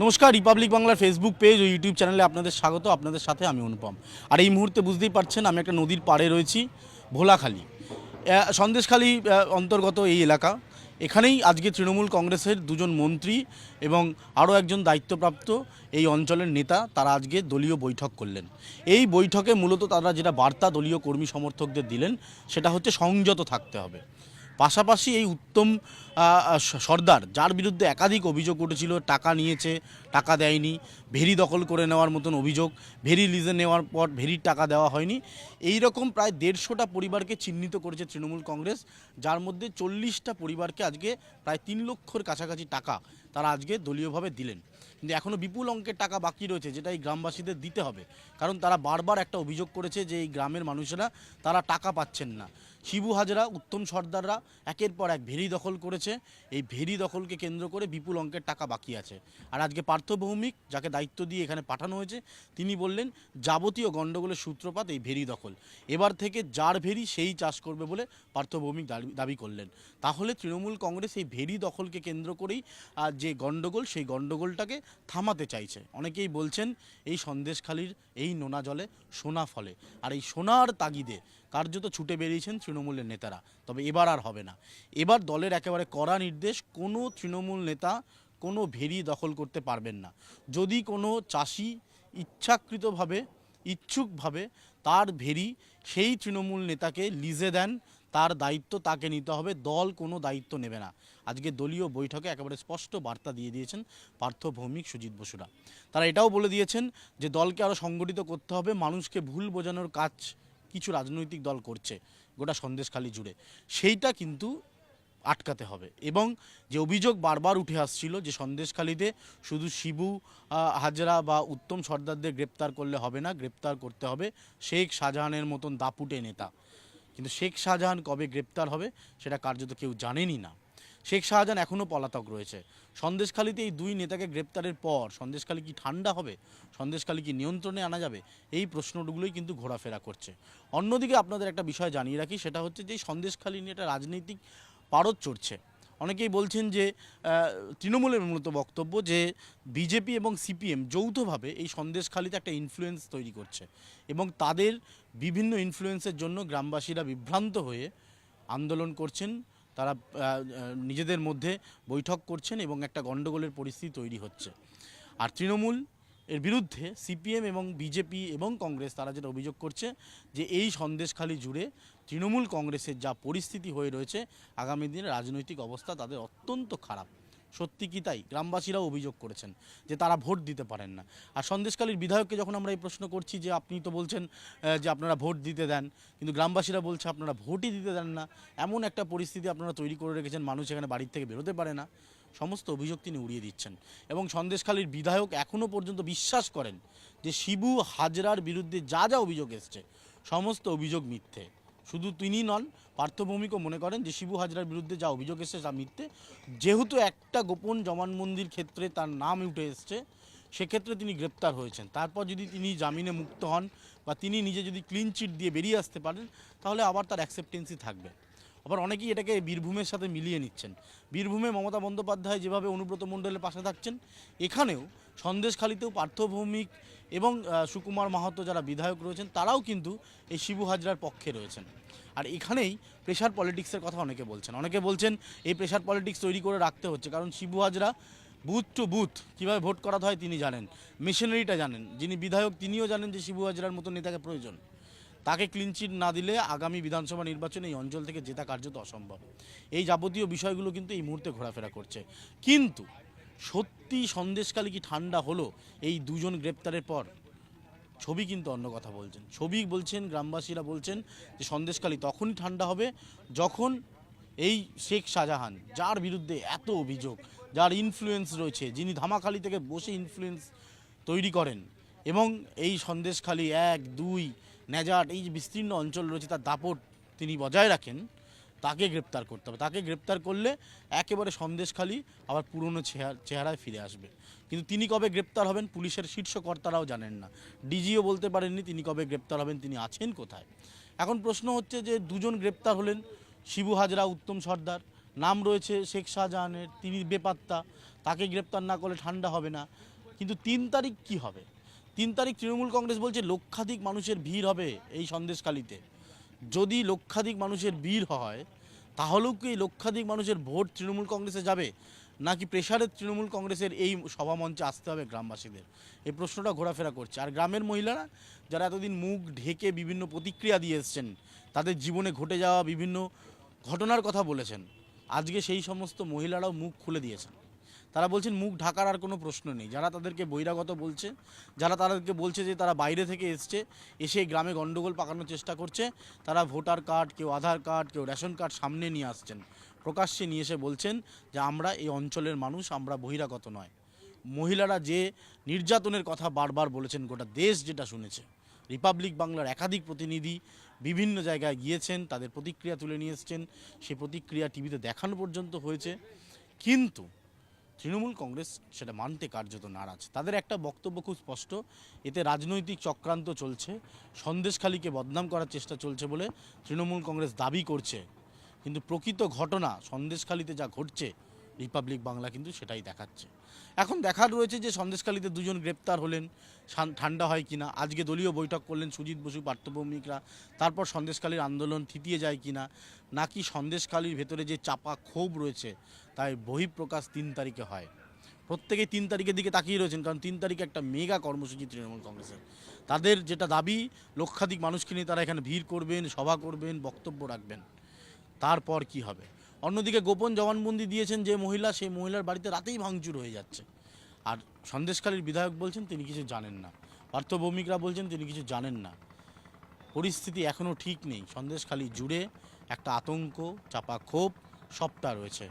নমস্কার রিপাবলিক বাংলার Facebook page ও YouTube চ্যানেলে আপনাদের স্বাগত, আপনাদের সাথে আমি অনুপম। আর এই মুহূর্তে বুঝতেই পারছেন, আমি একটা নদীর পাড়ে রয়েছি, ভোলাখালী। সন্দেশখালী অন্তর্গত এই এলাকা। এখানেই আজকে তৃণমূল কংগ্রেসের দুজন মন্ত্রী এবং আরও একজন দায়িত্বপ্রাপ্ত এই অঞ্চলের নেতা, তারা আজকে দলীয় বৈঠক করলেন। এই বৈঠকে মূলত তারা যেটা বার্তা দলীয় কর্মী সমর্থকদের দিলেন, সেটা হচ্ছে সংযত থাকতে হবে। পাশাপাশি এই উত্তম সর্দার, যার বিরুদ্ধে একাধিক অভিযোগ উঠেছিল, টাকা নিয়েছে, টাকা দেয়নি, ভেরি দখল করে নেওয়ার মতন অভিযোগ, ভেরি লিজে নেওয়ার পর ভেরির টাকা দেওয়া হয়নি। এই রকম প্রায় দেড়শোটা পরিবারকে চিহ্নিত করেছে তৃণমূল কংগ্রেস, যার মধ্যে চল্লিশটা পরিবারকে আজকে প্রায় তিন লক্ষর কাছাকাছি টাকা তারা আজকে দলীয়ভাবে দিলেন। কিন্তু এখনও বিপুল অঙ্কের টাকা বাকি রয়েছে যেটা এই গ্রামবাসীদের দিতে হবে। কারণ তারা বারবার একটা অভিযোগ করেছে যে এই গ্রামের মানুষেরা তারা টাকা পাচ্ছেন না। শিবু হাজরা উত্তম সর্দাররা একের পর এক ভেরি দখল করেছে। এই ভেরি দখলকে কেন্দ্র করে বিপুল অঙ্কের টাকা বাকি আছে। আর আজকে পার্থ ভৌমিক যাকে দায়িত্ব দিয়ে এখানে পাঠানো হয়েছে তিনি বললেন যাবতীয় গণ্ডগোলের সূত্রপাত এই ভেরি দখল। এবার থেকে যার ভেরি সেই চাষ করবে বলে পার্থ ভৌমিক দাবি- করলেন। তাহলে তৃণমূল কংগ্রেস এই ভেরি দখলকে কেন্দ্র করেই আহ, যে গণ্ডগোল সেই গণ্ডগোলটাকে থামাতে চাইছে। অনেকেই বলছেন এই সন্দেশখালির এই নোনা জলে সোনা ফলে। আর এই সোনার তাগিদে কার্যত ছুটে বেরিয়েছেন তৃণমূলের নেতারা। তবে এবার আর হবে না। এবার দলের একেবারে কড়া নির্দেশ, কোনো তৃণমূল নেতা কোনো ভেরি দখল করতে পারবেন না। যদি কোনো চাষি ইচ্ছাকৃতভাবে, ইচ্ছুকভাবে তার ভেরি সেই তৃণমূল নেতাকে লিজে দেন তার দায়িত্ব তাকে নিতে হবে, দল কোনো দায়িত্ব নেবে না। আজকে দলীয় বৈঠকে একেবারে স্পষ্ট বার্তা দিয়ে দিয়েছেন পার্থ ভৌমিক সুজিত বসুরা। তারা এটাও বলে দিয়েছেন যে, দলকে আরও সংগঠিত করতে হবে, মানুষকে ভুল বোঝানোর কাজ কিছু রাজনৈতিক দল করছে, গোটা সন্দেশখালি জুড়ে। সেইটা কিন্তু আটকাতে হবে এবং যে অভিযোগ বারবার উঠে আসছিল যে, সন্দেশখালিতে শুধু শিবু হাজরা বা উত্তম সর্দারদের গ্রেপ্তার করলে হবে না, গ্রেপ্তার করতে হবে শেখ শাহজাহানের মতন দাপুটে নেতা। কিন্তু শেখ শাহজাহান কবে গ্রেপ্তার হবে সেটা কার্যত কেউ জানেনই না। শেখ শাহজাহান এখনও পলাতক রয়েছে। সন্দেশখালিতে এই দুই নেতাকে গ্রেপ্তারের পর সন্দেশখালি কি ঠান্ডা হবে, সন্দেশখালি কি নিয়ন্ত্রণে আনা যাবে, এই প্রশ্নগুলোই কিন্তু ঘোরাফেরা করছে। অন্যদিকে আপনাদের একটা বিষয় জানিয়ে রাখি, সেটা হচ্ছে যে সন্দেশখালি নিয়ে একটা রাজনৈতিক পারদ চড়ছে। অনেকেই বলছেন যে তৃণমূলের মূলত বক্তব্য যে, বিজেপি এবং সিপিএম যৌথভাবে এই সন্দেশখালিতে একটা ইনফ্লুয়েন্স তৈরি করছে এবং তাদের বিভিন্ন ইনফ্লুয়েন্সের জন্য গ্রামবাসীরা বিভ্রান্ত হয়ে আন্দোলন করছেন। তারা নিজেদের মধ্যে বৈঠক করছেন এবং একটা গণ্ডগোলের পরিস্থিতি তৈরি হচ্ছে। আর তৃণমূল এর বিরুদ্ধে সিপিএম এবং বিজেপি এবং কংগ্রেস তারা যেটা অভিযোগ করছে যে এই সন্দেশখালি জুড়ে তৃণমূল কংগ্রেসের যা পরিস্থিতি হয়ে রয়েছে, আগামী দিনে রাজনৈতিক অবস্থা তাদের অত্যন্ত খারাপ। সত্যি কি তাই? গ্রামবাসীরাও অভিযোগ করেছেন যে তারা ভোট দিতে পারেন না। আর সন্দেশখালীর বিধায়ককে যখন আমরা এই প্রশ্ন করছি যে আপনি তো বলছেন যে আপনারা ভোট দিতে দেন, কিন্তু গ্রামবাসীরা বলছে আপনারা ভোটই দিতে দেন না, এমন একটা পরিস্থিতি আপনারা তৈরি করে রেখেছেন, মানুষ এখানে বাড়ির থেকে বেরোতে পারে না। সমস্ত অভিযোগ তিনি উড়িয়ে দিচ্ছেন। এবং সন্দেশখালীর বিধায়ক এখনও পর্যন্ত বিশ্বাস করেন যে শিবু হাজরার বিরুদ্ধে যা যা অভিযোগ এসছে, সমস্ত অভিযোগ মিথ্যে। শুধু তিনি নন, পার্থভৌমিকও মনে করেন যে শিবু হাজরার বিরুদ্ধে যা অভিযোগ এসছে তা মিথ্যে। যেহেতু একটা গোপন জবানবন্দির ক্ষেত্রে তার নাম উঠে এসছে, সেক্ষেত্রে তিনি গ্রেপ্তার হয়েছেন। তারপর যদি তিনি জামিনে মুক্ত হন বা তিনি নিজে যদি ক্লিন চিট দিয়ে বেরিয়ে আসতে পারেন, তাহলে আবার তার অ্যাকসেপ্টেন্সি থাকবে। আবার অনেকেই এটাকে বীরভূমের সাথে মিলিয়ে নিচ্ছেন। বীরভূমে মমতা বন্দ্যোপাধ্যায় যেভাবে অনুব্রত মণ্ডলের পাশে থাকছেন, এখানেও সন্দেশখালিতেও পার্থভৌমিক এবং সুকুমার মাহাতো যারা বিধায়ক রয়েছেন, তারাও কিন্তু এই শিবু হাজরার পক্ষে রয়েছেন। আর এখানেই প্রেশার পলিটিক্সের কথা অনেকে বলছেন। অনেকে বলছেন এই প্রেশার পলিটিক্স তৈরি করে রাখতে হচ্ছে, কারণ Shibu Hazra booth to booth কীভাবে ভোট করাতে হয় তিনি জানেন, মেশিনারিটা জানেন। যিনি বিধায়ক তিনিও জানেন যে শিবু হাজরার মতো নেতাকে প্রয়োজন। তাকে ক্লিনচিট না দিলে আগামী বিধানসভা নির্বাচনে এই অঞ্চল থেকে জেতা কার্যত অসম্ভব। এই যাবতীয় বিষয়গুলো কিন্তু এই মুহূর্তে ঘোরাফেরা করছে। কিন্তু সত্যি সন্দেশকালে কি ঠান্ডা হলো এই দুজন গ্রেপ্তারের পর? ছবি কিন্তু অন্য কথা বলছেন। ছবি বলছেন, গ্রামবাসীরা বলছেন যে সন্দেশকালী তখনই ঠান্ডা হবে যখন এই শেখ শাহজাহান, যার বিরুদ্ধে এত অভিযোগ, যার ইনফ্লুয়েন্স রয়েছে, যিনি ধামাখালি থেকে বসে ইনফ্লুয়েন্স তৈরি করেন এবং এই সন্দেশখালি এক, দুই নেজাট এই যে বিস্তীর্ণ অঞ্চল রয়েছে, তার দাপট তিনি বজায় রাখেন, তাকে গ্রেপ্তার করতে হবে। তাকে গ্রেপ্তার করলে একেবারে সন্দেশখালি আবার পুরনো চেহারা, চেহারায় ফিরে আসবে। কিন্তু তিনি কবে গ্রেপ্তার হবেন, পুলিশের শীর্ষ কর্তারাও জানেন না। ডিজিও বলতে পারেননি তিনি কবে গ্রেপ্তার হবেন, তিনি আছেন কোথায়। এখন প্রশ্ন হচ্ছে যে, দুজন গ্রেপ্তার হলেন, শিবু হাজরা, উত্তম সর্দার, নাম রয়েছে শেখ শাহজাহানের, তিনি বেপাত্তা, তাকে গ্রেপ্তার না করলে ঠান্ডা হবে না। কিন্তু তিন তারিখ কি হবে? তিন তারিখ তৃণমূল কংগ্রেস বলছে লক্ষাধিক মানুষের ভিড় হবে এই সন্দেশকালীতে যদি লক্ষাধিক মানুষের ভিড় হয়, তাহলেও কি লক্ষাধিক মানুষের ভোট তৃণমূল কংগ্রেসে যাবে? নাকি প্রেশারের তৃণমূল কংগ্রেসের এই সভামঞ্চে আসতে হবে গ্রামবাসীদের? এই প্রশ্নটা ঘোরাফেরা করছে। আর গ্রামের মহিলারা যারা এতদিন মুখ ঢেকে বিভিন্ন প্রতিক্রিয়া দিয়ে এসছেন, তাদের জীবনে ঘটে যাওয়া বিভিন্ন ঘটনার কথা বলেছেন, আজকে সেই সমস্ত মহিলারাও মুখ খুলে দিয়েছেন। তারা বলছেন মুখ ঢাকার আর কোনো প্রশ্ন নেই। যারা তাদেরকে বহিরাগত বলছে, যারা তাদেরকে বলছে যে তারা বাইরে থেকে এসছে, এসে গ্রামে গণ্ডগোল পাকানোর চেষ্টা করছে, তারা ভোটার কার্ড, কেউ আধার কার্ড, কেউ রেশন কার্ড সামনে নিয়ে আসছেন। প্রকাশ্যে নিয়ে এসে বলছেন যে আমরা এই অঞ্চলের মানুষ, আমরা বহিরাগত নয়। মহিলারা যে নির্যাতনের কথা বারবার বলেছেন, গোটা দেশ যেটা শুনেছে। রিপাবলিক বাংলার একাধিক প্রতিনিধি বিভিন্ন জায়গায় গিয়েছেন, তাদের প্রতিক্রিয়া তুলে নিয়ে এসছেন। সে প্রতিক্রিয়া টিভিতে দেখানো পর্যন্ত হয়েছে। কিন্তু তৃণমূল কংগ্রেস সেটা মানতে কার্যত নারাজ। তাদের একটা বক্তব্য খুব স্পষ্ট, এতে রাজনৈতিক চক্রান্ত চলছে, সন্দেশখালীকে বদনাম করার চেষ্টা চলছে বলে তৃণমূল কংগ্রেস দাবি করছে। কিন্তু প্রকৃত ঘটনা, সন্দেশখালীতে যা ঘটছে, রিপাবলিক বাংলা কিন্তু সেটাই দেখাচ্ছে। এখন দেখার রয়েছে যে সন্দেশকালীতে দুজন গ্রেপ্তার হলেন ঠান্ডা হয় কিনা আজকে দলীয় বৈঠক করলেন সুজিত বসু, পার্থভৌমিকরা, তারপর সন্দেশকালীর আন্দোলন থিতিয়ে যায় কিনা নাকি সন্দেশখালীর ভেতরে যে চাপা ক্ষোভ রয়েছে, তাই বহিঃপ্রকাশ তিন তারিখে হয়। প্রত্যেকেই তিন তারিখের দিকে তাকিয়ে রয়েছেন, কারণ তিন তারিখে একটা মেগা কর্মসূচি তৃণমূল কংগ্রেসের। তাদের যেটা দাবি, লক্ষাধিক মানুষকে নিয়ে তারা এখানে ভিড় করবেন, সভা করবেন, বক্তব্য রাখবেন। তারপর কি হবে? অন্যদিকে গোপন জবানবন্দি দিয়েছেন যে মহিলা, সেই মহিলার বাড়িতে রাতেই ভাঙচুর হয়ে যাচ্ছে। আর সন্দেশখালীর বিধায়ক বলছেন, তিনি কিছু জানেন না। পার্থভৌমিকরা বলছেন, তিনি কিছু জানেন না। পরিস্থিতি এখনও ঠিক নেই। সন্দেশখালী জুড়ে একটা আতঙ্ক, চাপা ক্ষোভ, সবটা রয়েছে।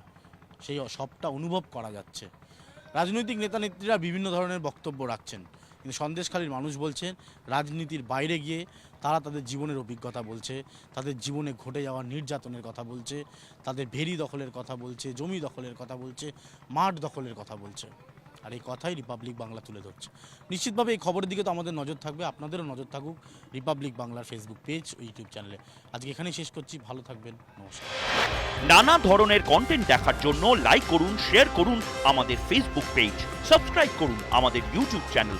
সেই সবটা অনুভব করা যাচ্ছে। রাজনৈতিক নেতা নেত্রীরা বিভিন্ন ধরনের বক্তব্য রাখছেন। কিন্তু সন্দেশখালীর মানুষ বলছেন, রাজনীতির বাইরে গিয়ে তারা তাদের জীবনের অভিজ্ঞতা বলছে, তাদের জীবনে ঘটে যাওয়া নির্যাতনের কথা বলছে, তাদের ভেরি দখলের কথা বলছে, জমি দখলের কথা বলছে, মাঠ দখলের কথা বলছে। আর এই কথাই রিপাবলিক বাংলা তুলে ধরছে। নিশ্চিতভাবে এই খবরের দিকে তো আমাদের নজর থাকবে, আপনাদেরও নজর থাকুক রিপাবলিক বাংলার ফেসবুক পেজ ও ইউটিউব চ্যানেলে আজকে এখানেই শেষ করছি, ভালো থাকবেন, নমস্কার। নানা ধরনের কন্টেন্ট দেখার জন্য লাইক করুন শেয়ার করুন আমাদের ফেসবুক পেজ সাবস্ক্রাইব করুন আমাদের ইউটিউব চ্যানেল